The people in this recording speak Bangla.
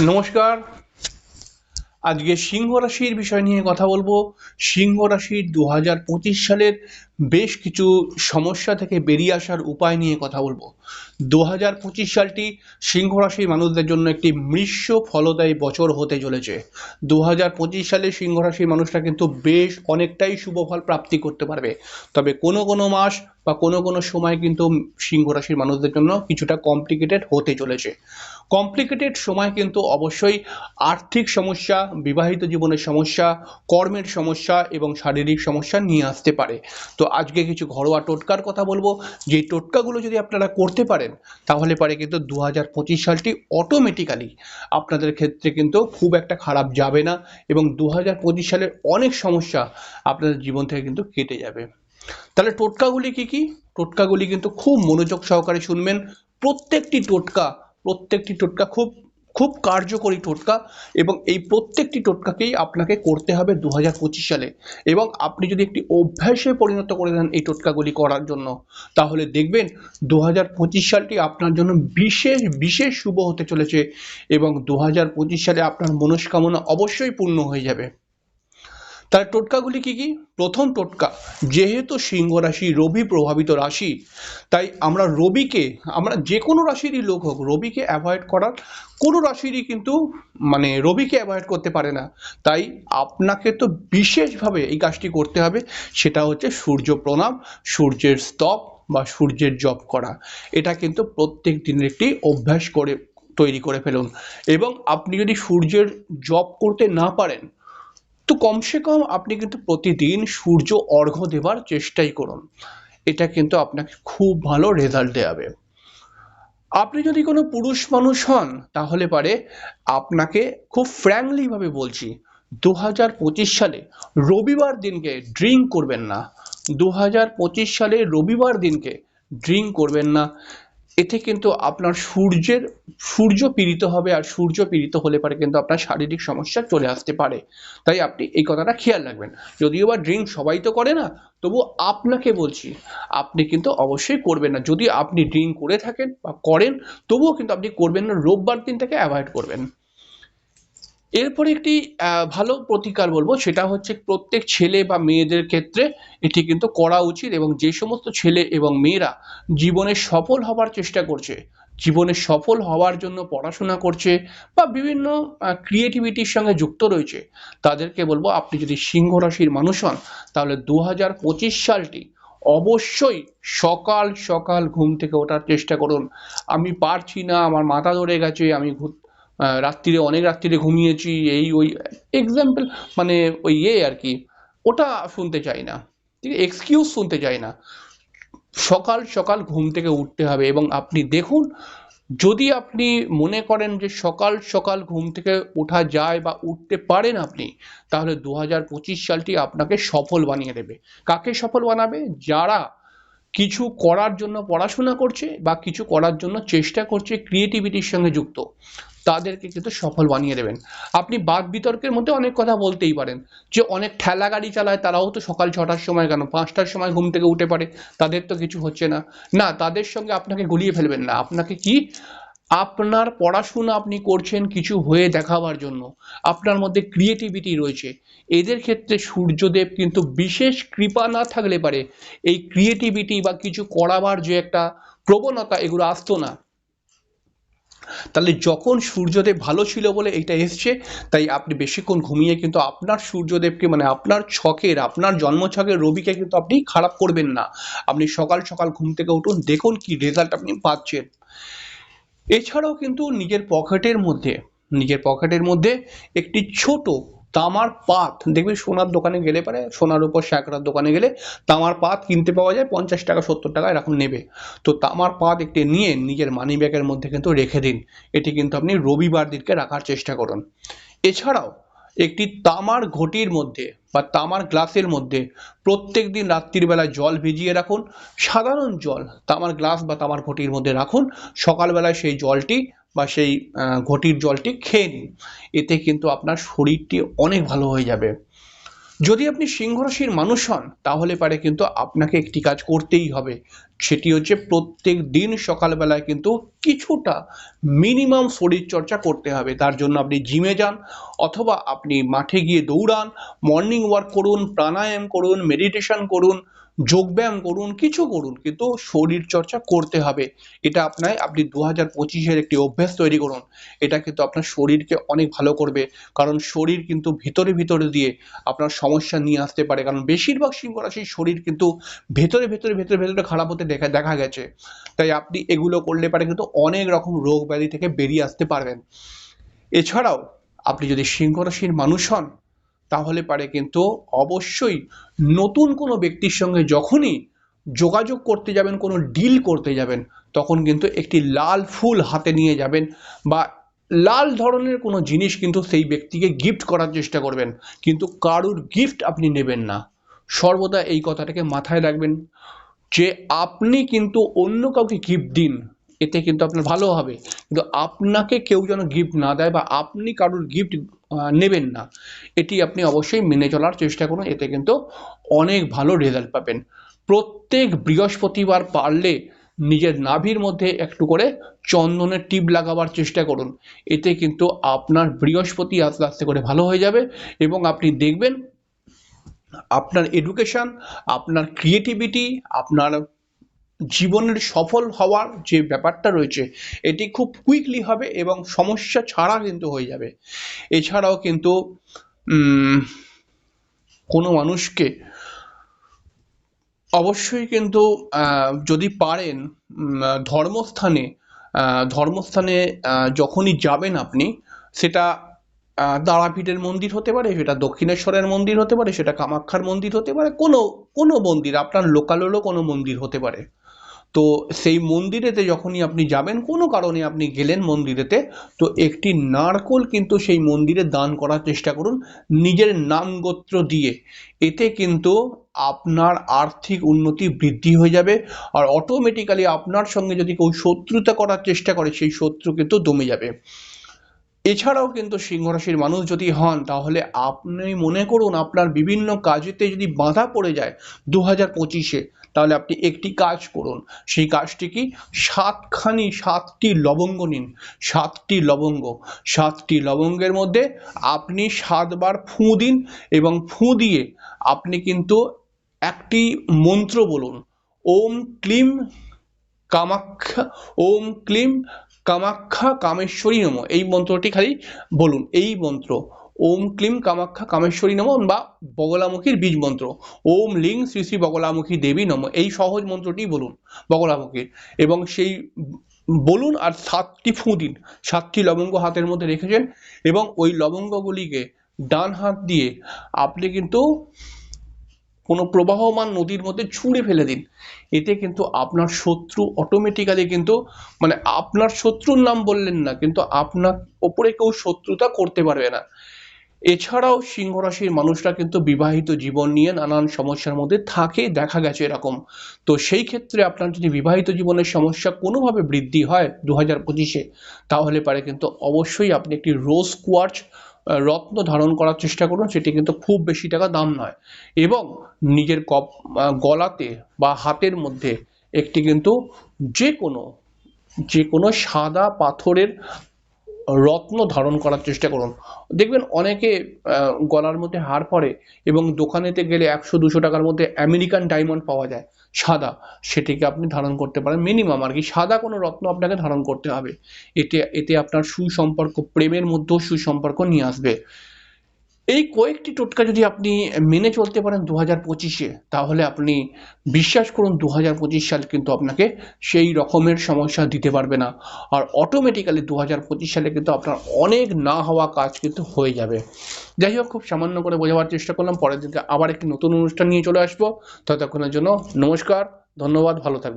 নমস্কার। আজকে সিংহ রাশির বিষয় নিয়ে কথা বলব। সিংহ রাশির দু হাজার পঁচিশ সালের বেশ কিছু সমস্যা থেকে বেরিয়ে আসার উপায় নিয়ে কথা বলব। দু হাজার পঁচিশ সালটি সিংহ রাশির মানুষদের জন্য একটি মৃষ্য ফলদায়ী বছর হতে চলেছে। দু হাজার পঁচিশ সালে সিংহ রাশির মানুষরা কিন্তু বেশ অনেকটাই শুভ ফল প্রাপ্তি করতে পারবে। তবে কোনো কোনো মাস বা কোনো কোনো সময় কিন্তু সিংহ রাশির মানুষদের জন্য কিছুটা কমপ্লিকেটেড হতে চলেছে। কমপ্লিকেটেড সময় কিন্তু অবশ্যই আর্থিক সমস্যা, বিবাহিত জীবনের সমস্যা, কর্মের সমস্যা এবং শারীরিক সমস্যা নিয়ে আসতে পারে। তো আজকে কিছু ঘরোয়া টোটকার কথা বলব। যে টোটকাগুলো যদি আপনারা করতে পারেন, তাহলে পারে কিন্তু দু হাজার পঁচিশ সালটি অটোমেটিক্যালি আপনাদের ক্ষেত্রে কিন্তু খুব একটা খারাপ যাবে না এবং দু হাজার পঁচিশ সালের অনেক সমস্যা আপনাদের জীবন থেকে কিন্তু কেটে যাবে। তাহলে টোটকাগুলি কি কি? টোটকাগুলি কিন্তু খুব মনোযোগ সহকারে শুনবেন। প্রত্যেকটি টোটকা প্রত্যেকটি টোটকা খুব খুব কার্যকরী টোটকা এবং এই প্রত্যেকটি টোটকাকেই আপনাকে করতে হবে দু হাজার পঁচিশ সালে। এবং আপনি যদি একটি অভ্যাসে পরিণত করে দেন এই টোটকাগুলি করার জন্য, তাহলে দেখবেন দু হাজার পঁচিশ সালটি আপনার জন্য বিশেষ বিশেষ শুভ হতে চলেছে এবং দু হাজার পঁচিশ সালে আপনার মনস্কামনা অবশ্যই পূর্ণ হয়ে যাবে। তার টোটকাগুলি কি কি? প্রথম টোটকা, যেহেতু সিংহ রাশি রবি প্রভাবিত রাশি, তাই আমরা রবিকে, আমরা যে কোনো রাশিরই লোক হোক, রবিকে অ্যাভয়েড করার কোনো রাশিরই কিন্তু মানে রবিকে অ্যাভয়েড করতে পারে না। তাই আপনাকে তো বিশেষভাবে এই কাজটি করতে হবে, সেটা হচ্ছে সূর্য প্রণাম, সূর্যের স্তব বা সূর্যের জপ করা। এটা কিন্তু প্রত্যেক দিনের একটি অভ্যাস করে, তৈরি করে ফেলুন। এবং আপনি যদি সূর্যের জপ করতে না পারেন তো কমসে কম আপনি কিন্তু প্রতিদিন সূর্য অর্ঘ্য দেবার চেষ্টাই করুন। এটা কিন্তু আপনাকে খুব ভালো রেজাল্ট দেওয়াবে আপনি যদি কোনো পুরুষ মানুষ হন, তাহলে পারে আপনাকে খুব ফ্র্যাঙ্কলিভাবে বলছি দু হাজার পঁচিশ সালে রবিবার দিনকে ড্রিঙ্ক করবেন না। দু হাজার পঁচিশ সালে রবিবার দিনকে ড্রিঙ্ক করবেন না। এতে কিন্তু আপনার সূর্যের, সূর্য পীড়িত হবে আর সূর্য পীড়িত হলে পারে কিন্তু আপনার শারীরিক সমস্যা চলে আসতে পারে। তাই আপনি এই কথাটা খেয়াল রাখবেন। যদিও বা ড্রিঙ্ক সবাই তো করে না, তবু আপনাকে বলছি, আপনি কিন্তু অবশ্যই করবেন না। যদি আপনি ড্রিঙ্ক করে থাকেন বা করেন, তবুও কিন্তু আপনি করবেন না, রোববার দিনটাকে অ্যাভয়েড করবেন। এরপরে একটি ভালো প্রতিকার বলব, সেটা হচ্ছে প্রত্যেক ছেলে বা মেয়েদের ক্ষেত্রে এটি কিন্তু করা উচিত এবং যে সমস্ত ছেলে এবং মেয়েরা জীবনে সফল হবার চেষ্টা করছে, জীবনে সফল হওয়ার জন্য পড়াশোনা করছে বা বিভিন্ন ক্রিয়েটিভিটির সঙ্গে যুক্ত রয়েছে, তাদেরকে বলব আপনি যদি সিংহ রাশির মানুষ হন, তাহলে দু হাজার পঁচিশ সালটি অবশ্যই সকাল সকাল ঘুম থেকে ওঠার চেষ্টা করুন। আমি পারছি না, আমার মাথা ধরে গেছে, আমি রাত্রিরে, অনেক রাত্রিরে ঘুমিয়েছি, এই ওই এক্সাম্পল মানে ওই ইয়ে আর কি, ওটা শুনতে চাই না। ঠিক এক্সকিউজ শুনতে চাই না। সকাল সকাল ঘুম থেকে উঠতে হবে এবং আপনি দেখুন, যদি আপনি মনে করেন যে সকাল সকাল ঘুম থেকে ওঠা যায় বা উঠতে পারেন আপনি, তাহলে দু হাজার পঁচিশ সালটি আপনাকে সফল বানিয়ে দেবে। কাকে সফল বানাবে? যারা কিছু করার জন্য পড়াশোনা করছে বা কিছু করার জন্য চেষ্টা করছে ক্রিয়েটিভিটির সঙ্গে যুক্ত। তাদেরকে কিন্তু সফল বানিয়ে দেবেন। আপনি বাদ বিতর্কের মধ্যে অনেক কথা বলতেই পারেন, যে অনেক ঠেলা গাড়ি চালায়, তারাও তো সকাল ছটার সময় কেন? পাঁচটার সময় ঘুম থেকে উঠে পড়ে, তাদের তো কিছু হচ্ছে না। না, তাদের সঙ্গে আপনাকে গুলিয়ে ফেলবেন না। আপনাকে কি? আপনার পড়াশোনা আপনি করছেন কিছু হয়ে দেখাবার জন্য। আপনার মধ্যে ক্রিয়েটিভিটি রয়েছে। এদের ক্ষেত্রে সূর্যদেব কিন্তু বিশেষ কৃপা না থাকলে পারে, এই ক্রিয়েটিভিটি বা কিছু করাবার যে একটা প্রবণতা, এগুলো আসতো না। তাহলে যখন সূর্যদেব ভালো ছিল বলে এটা এসছে, তাই আপনি বেশিক্ষণ ঘুমিয়ে কিন্তু আপনার সূর্যদেবকে মানে আপনার ছকের, আপনার জন্মছকের রবিকে কিন্তু আপনি খারাপ করবেন না। আপনি সকাল সকাল ঘুম থেকে উঠুন, দেখুন কি রেজাল্ট আপনি পাচ্ছেন। এছাড়াও কিন্তু নিজের পকেটের মধ্যে, নিজের পকেটের মধ্যে একটি ছোট তামার পাত, দেখবে সোনার দোকানে গেলে পারে, সোনার উপর শ্যাকরার দোকানে গেলে তামার পাত কিনতে পাওয়া যায়, পঞ্চাশ টাকা, সত্তর টাকা এরকম নেবে। তো তামার পাত একটি নিয়ে নিজের মানি ব্যাগের মধ্যে কিন্তু রেখে দিন। এটি কিন্তু আপনি রবিবার দিনকে রাখার চেষ্টা করুন। এছাড়াও একটি তামার ঘটির মধ্যে বা তামার গ্লাসের মধ্যে প্রত্যেক দিন রাত্রির বেলা জল ভিজিয়ে রাখুন। সাধারণ জল তামার গ্লাস বা তামার ঘটির মধ্যে রাখুন। সকালবেলায় সেই জলটি বা সেই ঘটির জলটি খেয়ে নিন। এতে কিন্তু আপনার শরীরটি অনেক ভালো হয়ে যাবে। যদি আপনি সিংহ রাশির মানুষ হন, তাহলে পারে কিন্তু আপনাকে একটি কাজ করতেই হবে। সেটি হচ্ছে প্রত্যেক দিন সকালবেলায় কিন্তু কিছুটা মিনিমাম শরীর চর্চা করতে হবে। তার জন্য আপনি জিমে যান অথবা আপনি মাঠে গিয়ে দৌড়ান মর্নিং ওয়াক করুন, প্রাণায়াম করুন মেডিটেশন করুন, যোগব্যায়াম করুন, কিছু করুন, কিন্তু শরীর চর্চা করতে হবে। এটা আপনার আপনি দু হাজার পঁচিশের একটি অভ্যাস তৈরি করুন। এটা কিন্তু আপনার শরীরকে অনেক ভালো করবে। কারণ শরীর কিন্তু ভিতরে ভিতরে দিয়ে আপনার সমস্যা নিয়ে আসতে পারে। কারণ বেশিরভাগ সিংহ রাশির শরীর কিন্তু ভেতরে ভেতরে ভেতরে ভেতরে খারাপ হতে দেখা দেখা গেছে। তাই আপনি এগুলো করলে পারে কিন্তু অনেক রকম রোগ ব্যাধি থেকে বেরিয়ে আসতে পারবেন। এছাড়াও আপনি যদি সিংহ রাশির মানুষ হন, তাহলে পারে কিন্তু অবশ্যই নতুন কোনো ব্যক্তির সঙ্গে যখনই যোগাযোগ করতে যাবেন, কোনো ডিল করতে যাবেন, তখন কিন্তু একটি লাল ফুল হাতে নিয়ে যাবেন বা লাল ধরনের কোনো জিনিস কিন্তু সেই ব্যক্তিকে গিফট করার চেষ্টা করবেন। কিন্তু কারুর গিফট আপনি নেবেন না। সর্বদা এই কথাটাকে মাথায় রাখবেন। যে আপনি কিন্তু অন্য কাউকে গিফট দিন, এতে কিন্তু আপনার ভালো হবে। কিন্তু আপনাকে কেউ যেন গিফট না দেয় বা আপনি কারুর গিফট নেবেন না, এটি আপনি অবশ্যই মেনে চলার চেষ্টা করুন, এতে কিন্তু অনেক ভালো রেজাল্ট পাবেন। প্রত্যেক বৃহস্পতিবার পারলে নিজের নাভির মধ্যে একটু করে চন্দনের টিপ লাগাবার চেষ্টা করুন, এতে কিন্তু আপনার বৃহস্পতি আস্তে আস্তে করে ভালো হয়ে যাবে এবং আপনি দেখবেন আপনার এডুকেশন আপনার ক্রিয়েটিভিটি আপনার জীবনের সফল হওয়ার যে ব্যাপারটা রয়েছে, এটি খুব কুইকলি হবে এবং সমস্যা ছাড়া কিন্তু হয়ে যাবে। এছাড়াও কিন্তু কোনো মানুষকে অবশ্যই কিন্তু যদি পারেন ধর্মস্থানে ধর্মস্থানে যখনই যাবেন আপনি, সেটা তারাপীঠের মন্দির হতে পারে, সেটা দক্ষিণেশ্বরের মন্দির হতে পারে, সেটা কামাখ্যার মন্দির হতে পারে, কোনো কোনো মন্দির, আপনার লোকালেরও কোনো মন্দির হতে পারে। তো সেই মন্দিরেতে যখনই আপনি যাবেন, কোনো কারণে আপনি গেলেন মন্দিরেতে, তো একটি নারকোল কিন্তু সেই মন্দিরে দান করার চেষ্টা করুন, নিজের নাম গোত্র দিয়ে। এতে কিন্তু আপনার আর্থিক উন্নতি বৃদ্ধি হয়ে যাবে, আর অটোমেটিক্যালি আপনার সঙ্গে যদি কেউ শত্রুতা করার চেষ্টা করে, সেই শত্রু কিন্তু দমে যাবে। এছাড়াও কিন্তু সিংহ রাশির মানুষ যদি হন, তাহলে আপনি মনে করুন আপনার বিভিন্ন কাজেতে যদি বাধা পড়ে যায় দু হাজার পঁচিশে, তাহলে আপনি একটি কাজ করুন। সেই কাজটি কি? সাতখানি, সাতটি লবঙ্গ নিন। সাতটি লবঙ্গ। সাতটি লবঙ্গের মধ্যে আপনি সাতবার ফুঁ দিন এবং ফুঁ দিয়ে আপনি কিন্তু একটি মন্ত্র বলুন। ওম ক্লিম কামাখ্যা ওম ক্লিম কামাখ্যা কামেশ্বরী নম। এই মন্ত্রটি খালি বলুন। এই মন্ত্র, ওম ক্লিম কামাখ্যা কামেশ্বরী নম বা বগলামুখীর বীজ মন্ত্র। ওম লিং শ্রী শ্রী বগলামুখী দেবী নম। এই সহজ মন্ত্রটি বলুন বগলামুখীর। এবং সেই বলুন আর সাতটি ফুঁ দিন। সাতটি লবঙ্গ হাতের মধ্যে রেখেছেন এবং ওই লবঙ্গগুলিকে ডান হাত দিয়ে আপনি কিন্তু কোনো প্রবাহমান নদীর মধ্যে ছুঁড়ে ফেলে দিন। এতে কিন্তু আপনার শত্রু অটোমেটিক্যালি কিন্তু মানে আপনার শত্রুর নাম বললেন না, কিন্তু আপনার ওপরে কেউ শত্রুতা করতে পারবে না। এছাড়াও সিংহ রাশির মানুষরা কিন্তু বিবাহিত জীবন নিয়ে নানান সমস্যার মধ্যে থাকে, দেখা গেছে এরকম। তো সেই ক্ষেত্রে আপনার যদি বিবাহিত জীবনের সমস্যা কোনোভাবে বৃদ্ধি হয় দু হাজার পঁচিশে, তাহলে পারে কিন্তু অবশ্যই আপনি একটি রোজ কোয়ার্চ রত্ন ধারণ করার চেষ্টা করুন, সেটি কিন্তু খুব বেশি টাকা দাম নয়। এবং নিজের কপ গলাতে বা হাতের মধ্যে একটি কিন্তু যে কোনো যে কোনো সাদা পাথরের রত্ন ধারণ করার চেষ্টা করুন। দেখবেন অনেকে গলার মধ্যে হার পরে এবং দোকানেতে গেলে একশো, দুশো টাকার মধ্যে আমেরিকান ডায়মন্ড পাওয়া যায়। সাদা, সেটিকে আপনি ধারণ করতে পারেন। মিনিমাম আর কি, সাদা কোনো রত্ন আপনাকে ধারণ করতে হবে। এতে এতে আপনার সুসম্পর্ক, প্রেমের মধ্যেও সুসম্পর্ক নিয়ে আসবে। এই কয়েকটি টোটকা যদি আপনি মেনে চলতে পারেন দু হাজার পঁচিশে, তাহলে আপনি বিশ্বাস করুন দু হাজার পঁচিশ সাল কিন্তু আপনাকে সেই রকমের সমস্যা দিতে পারবে না। আর অটোমেটিক্যালি দু হাজার পঁচিশ সালে কিন্তু আপনার অনেক না হওয়া কাজ কিন্তু হয়ে যাবে। যাই হোক, খুব সামান্য করে বোঝাবার চেষ্টা করলাম, পরের দিনকে আবার একটি নতুন অনুষ্ঠান নিয়ে চলে আসব। ততক্ষণের জন্য নমস্কার, ধন্যবাদ, ভালো থাকবেন।